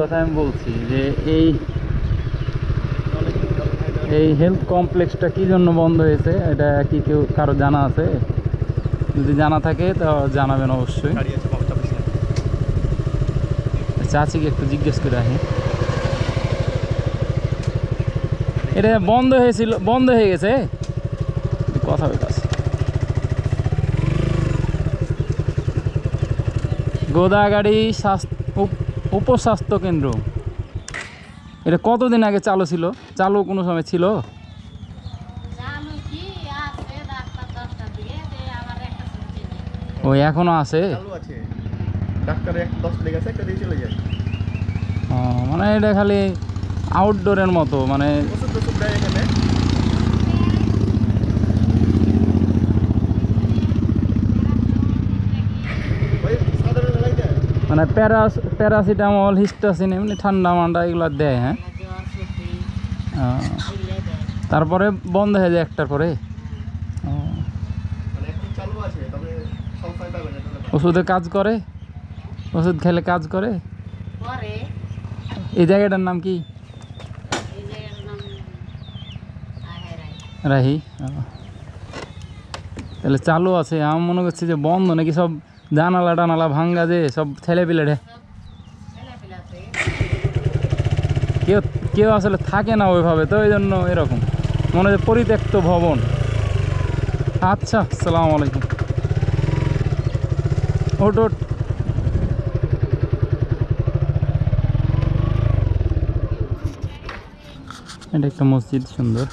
কথা আমি বলছি যে এই এই হেলথ কমপ্লেক্সটা কি জন্য বন্ধ হয়েছে এটা কি কেউ কারও জানা আছে? যদি জানা থাকে তো জানাবেন অবশ্যই। গাড়ি চাচিকে একটু জিজ্ঞেস করে আসি। এটা বন্ধ হয়েছিল বন্ধ হয়ে গেছে? কথা বলতেছে গোদাগাড়ি স্বাস্থ্য উপস্বাস্থ্য কেন্দ্র। এটা কতদিন আগে চালু ছিল? চালু কোনো সময় ছিল? ওই এখনও আছে? চালু আছে। ডাক্তার এক দশ লেগে আছে একটা দিয়ে চলে যায়। ও, মানে এটা খালি আউটডোরের মতো মানে ওষুধ টষুধ দেয় এখানে ওই সাধারণ এলাকায় দেয় মানে প্যারাস প্যারাসিটামল হিস্টাসিন এমনি ঠান্ডা মান্ডা এগুলো দেয় হ্যাঁ? দেয় তারপরে বন্ধ হয়ে যায় একটার পরে? ওষুধে কাজ করে? ওষুধ খেলে কাজ করে? এই জায়গাটার নাম কি? রাহি তাহলে চালু আছে আমি মনে করছি যে বন্ধ নাকি সব জানালা টানালা ভাঙ্গা যে সব ছেলে পিলে কেউ কেউ আসলে থাকে না ওইভাবে, তো ওই জন্য এরকম। মনে হয় পরিত্যক্ত ভবন। আচ্ছা আসসালামু আলাইকুম। ওট ওট এটা একটা মসজিদ, সুন্দর।